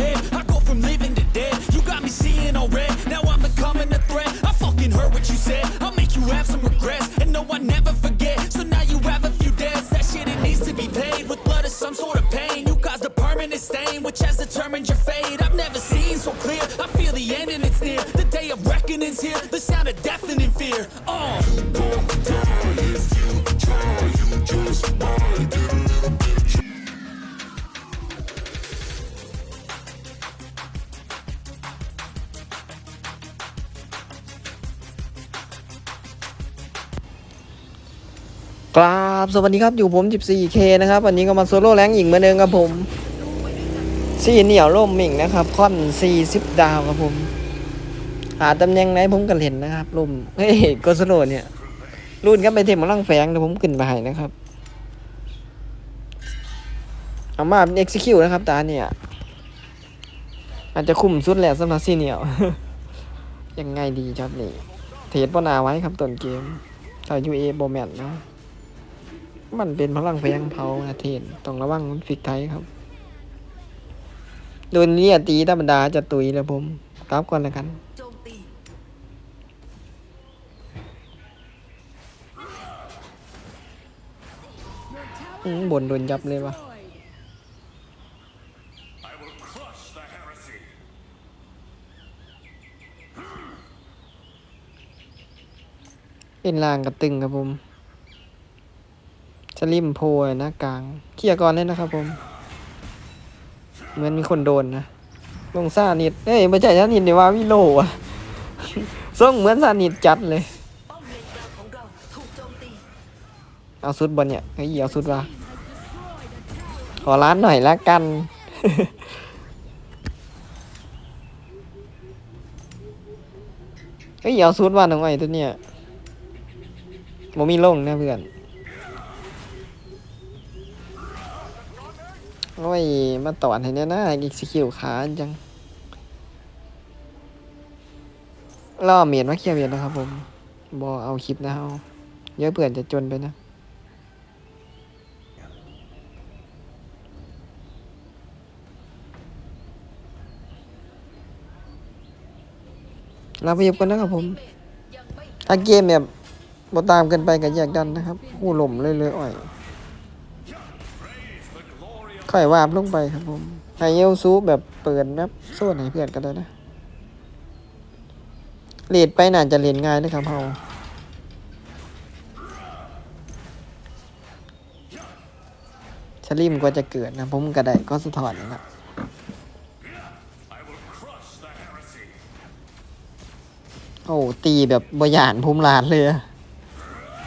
prepared. I go from living to dead. You got me seeing all red. Now I'm becoming a threat. I fucking heard what you said. I'll make you have some regrets. And no, I never forget. So now you have a few debts. That shit, it needs to be paid with blood or some sort of pain. You caused a permanent stain, which has determined your fate. I've never seen so clear. I feel the end and it's near. The day of reckoning's here. The sound of deafening fear. Oh. กราบสวัสดีครับอยู่ผม 14K นะครับวันนี้ก็มาโซโล่แรงอีกเหมือนเดิมครับผมซีเหนียวร่มหมิ่งนะครับค่อน40 ดาวครับผม หาตำแหน่งไหนผมก็เห็นนะครับร่มเฮ้ยโกสโลเนี่ย รุ่นก็ไปเทมมาล่างแฝงเดี๋ยวผมขึ้นไปนะครับเอามาเป็น execute นะครับตาเนี่ย อาจจะคุ้มสุดแหละสำหรับซีเหนียวยังไงดีครับนี่เทรดปนาไว้ครับต้นเกมถ้า UA โบแมนนะ มันเป็นพลังแฝงเผาอาเทนต้องระวังมันฟิกไทยครับ โดนเนี่ยตีธรรมดาจะตุยแล้วผมกราบก่อนแล้วกันบนโดนยับเลยวะเป็นลางกระตึงครับผม สลิมโพยนะกลางเคลียก่อนเลยนะครับผม เหมือนมีคนโดนนะลงซานิดเอ้ยไม่ใช่ซานิดเดี๋ยวว่าวิโลอะส่งเหมือนซานิดจัดเลย เอาสุดบนเนี่ยเฮ้ยเอาสุดว่ะขอร้านหน่อยละกัน เฮ้ยเอาสุดว่าหน่อยตัวเนี่ยโมมีลงนะเพื่อน โอ้ย มาตอดให้เนี่ยนะอีกสกิลขาจังล่อเมียนมาเคลียร์เมียนนะครับผมบอเอาคลิปนะเอาเยอะเปื่อนจะจนไปนะเราไปหยิบกันนะครับผมยังไม่ถ้าเกมแบบบ่ตามกันไปกับแยกดันนะครับหูหล่มเลยเลยอ่อย ค่อยวาบลงไปครับผมไฮเอลซูแบบเปิดแมปโซนให้เพื่อนกันได้นะเลดไปน่าจะเลนง่ายนะครับเฮาสลิมกว่าจะเกิดนะ ผมก็ได้ก็สะท้อนนะครับโอ้ ตีแบบบยานภูมิลานเลย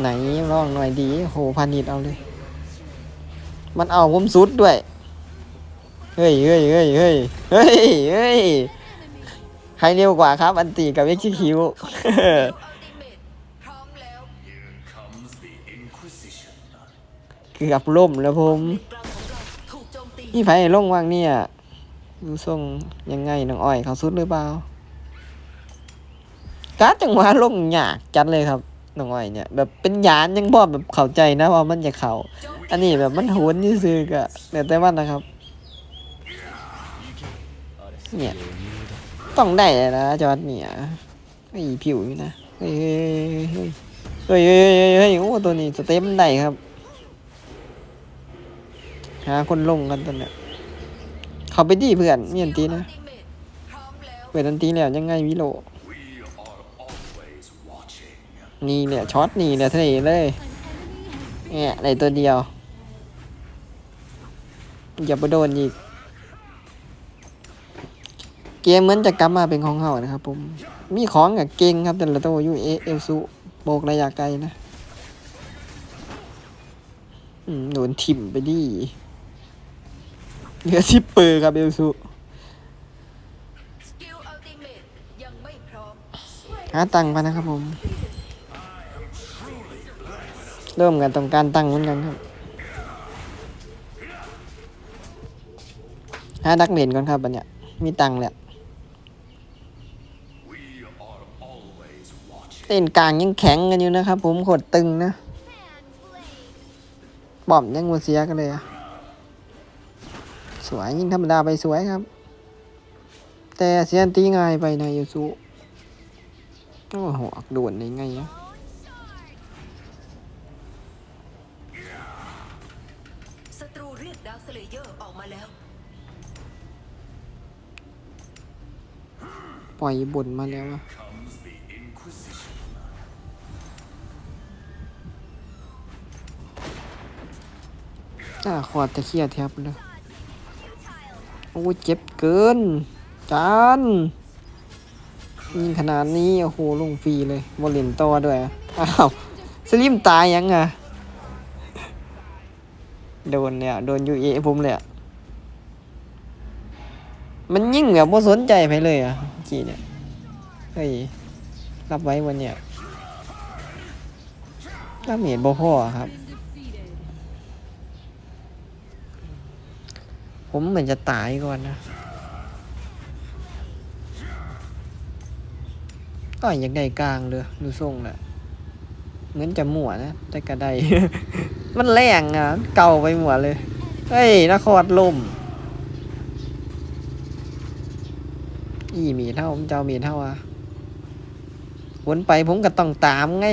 ไหนร้องหน่อยดี โหพานิดเอาเลย มันเอาผมสุดด้วย เฮ้ยเฮ้ยเฮ้ยเฮ้ยเฮ้ยเฮ้ยใครเร็วกว่าครับ อันตีกับเอ็กซ์คิวอัลติเมตพร้อกือบล่มแล้วผมเลนกลางของเราถูกโจมตีนี่ไผลงว่างเนี่ยดูทรงยังไงน้องอ้อยเขาสุดหรือเปล่าการจังหวะลงยากจัดเลยครับน้องอ้อยเนี่ย แบบเป็นยานยังบ่แบบเข้าใจนะว่ามันจะเขาโจมตี อันนี้แบบมันโหนนี่ซื้อกะแต่แต่ว่านะครับ เนี่ย ต้องได้นะจอดเนี่ยไอ้ผิวอยู่นะเฮ้ยเฮ้ยเฮ้ยเฮ้ยเฮ้ยเฮ้ยโอ้ตัวนี้สเต็มได้ครับ หาคนลงกันตอนเนี้ยเขาไปดีเพื่อนมีอันตีนะเมตพร้อมแล้วเปิดอันตีแล้วยังไงวิโลนี่เนี่ยช็อตนี่เนี่ยเท่เลยเนี่ยในตัวเดียว อย่าไปโดนอีก เกมเหมือนจะกลับมาเป็นของเขานะครับผม มีของกับเก่งครับแต่ละตัวอยู่เอเอลซูโบกระยะไกลนะโดนทิ่มไปดิเหลือสิบเปอร์ครับเอลซูหาตังค์ไปนะครับผม เริ่มกันต้องการตังค์เหมือนกันครับ หาดักเด่นก่อนครับบันเนี้ยมีตังค์แหละเต้นกลางยังแข็งกันอยู่นะครับผมโคตรตึงนะบอมยังมัวเสียกันเลยอะสวยยิ่งธรรมดาไปสวยครับ แต่เสียนตีง่ายไปนะยูซุโอ้โหอักโดวนได้ไงอะ ปล่อยบนมาแล้วอะน่าขวดตะเคียแทบเลยโอ้เจ็บเกิน จานยิงขนาดนี้ โอ้โหลงฟรีเลยบอลเลนต่อด้วย อ้าว สลิมตายยังอะ โดนเนี่ย โดนยูเอผมเลยอะ มันยิ่งแบบไม่สนใจไปเลยอะเมื่อกี้เนี่ย เฮ้ย รับไว้วันเนี่ยน้าเหมียนบ่พ่อครับ ผมเหมือนจะตายก่อนนะ ก็อยากได้กลางเลยดูทรงแหละเหมือนจะหมัวนะ แต่ก็ได้มันแรงอะ เก่าไปหมดเลย เฮ้ยนครลม อีหมีเท่าผมจะเอาหมีเท่าอะวนไปผมก็ต้องตามไง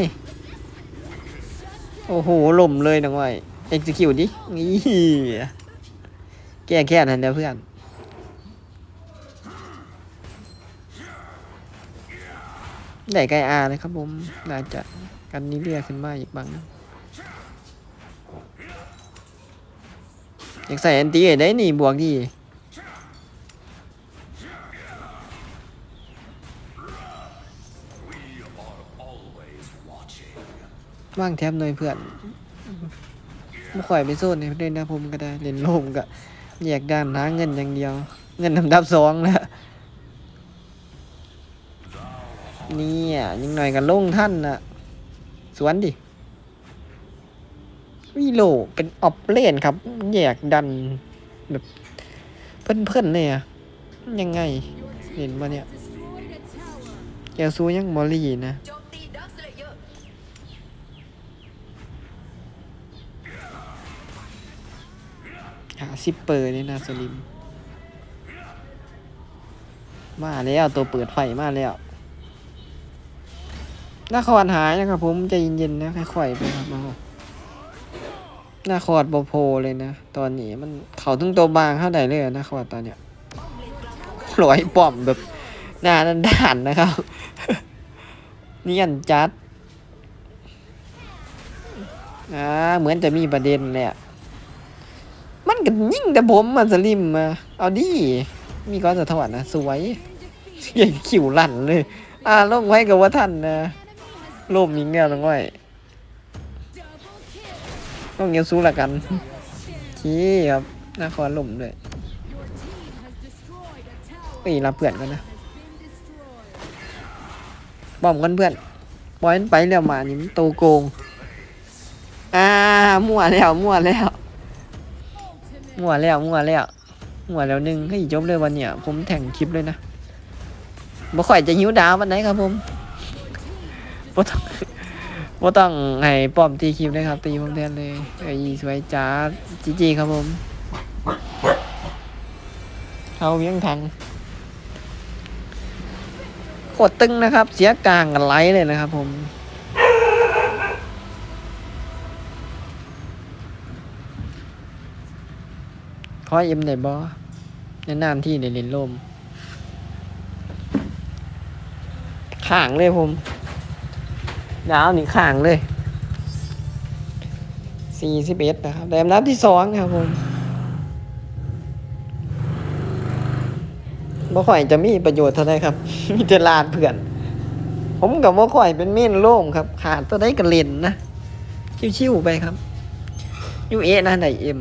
โอ้โหล่มเลยน้องไว้ย execute ดินี่แก้แค่นั้นเดียวเพื่อนได้ไกลอาเลยครับผมน่าจะกันนี้เรียกขึ้นมาอีกบางอยากใส่แอนตี้ได้นี่บวกดี ว่างแทบหน่อยเพื่อนไม่ค่อยไปโซนในเล่นนะผมก็ได้เล่นโลมก็แยกด้านหาเงินอย่างเดียว เงินลำดับสองแล้วเนี่ยยังหน่อยกันลงท่านน่ะ สวนดิวิโลเป็นออปเลนครับ แยกดันแบบเพื่อนๆเลยอะยังไง เห็นมาเนี่ยแกซูยังมอลลี่นะ ซิปเปอร์นี่นะสลิม มาแล้วตัวเปิดไฟมาแล้วนาครหายนะครับผมใจเย็นๆนะค่อยๆไปครับมานาครบโพเลยนะ ตอนนี้มันเขาถึงตัวบางเท่าไหร่เลยอะนาครตอนเนี้ยร้อยป้อมแบบหน้านันด่านนะครับเนียนจัดอ่าเหมือนจะมีประเด็นแหละ มันยิ่งแต่ผมมันสลิมมาเอาดิมีก้อนสะท้อนนะสวยใหญ่ขิวหลั่นเลย อ่าลงไว้กับว่าท่านนะโลมยิงเนี่ยลงไว้ต้องเงี้ยสู้ละกันชี้ครับนาครล่มด้วยไปรับเพื่อนกันนะบอมกันเพื่อนปล่อยมันไปแล้วมานี่มันโตโกง อ่ามั่วแล้วมั่วแล้ว มั่วแล้วมั่วแล้วมั่วแล้วหนึ่งให้จบเลยวันเนี้ยผมแข่งคลิปเลยนะบ่ค่อยจะหิวดาววันไหนครับผมบ่ต้องบ่ต้องให้ป้อมตีคลิปเลยครับ ตีผมแทนเลยไอ้สวยจ้าจีจีครับผมเอาเวียงทังโคตรตึงนะครับ เสียกลางกันไหลเลยนะครับผม อเอ็มได้บ่นานที่ได้เล่นลมข่างเลยผมดาวนี่ข่างเลยสี่สิบเอ็ดนะครับแต่อันดับที่สองนะครับผมบ่ค่อยจะมีประโยชน์เท่าไรครับ มีแต่ลาดเพื่อน ผมกับบ่ค่อยเป็นเม่นโล่งครับ ขาดตัวได้ก็เล่นนะ ชิวๆไปครับยูเอนะได้เอ็ม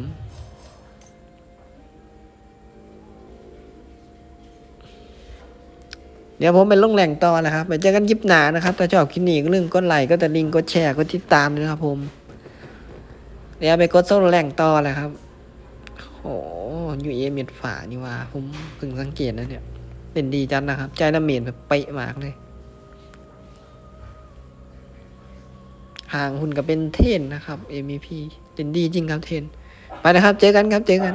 ดี๋ยวผมเป็นลงแหล่งต่อนะครับ ไปเจอกันยิบหนานะครับ ถ้าชอบคลิปนี้ก็ลืมกดไลค์ กดติดลิงก์กดแชร์ กดติดตามด้วยครับผม เดี๋ยวไปกดโซ่แหล่งต่อเลยครับ โอ้ยูเอเมียดฝานี่ว่า ผมเพิ่งสังเกตนะเนี่ยเล่นดีจังนะครับ ใจน้ำเมียนแบบเป๊ะมากเลยห่างหุ่นกับเป็นเทนนะครับ MVP เล่นดีจริงครับเทน ไปนะครับ เจอกันครับ เจอกัน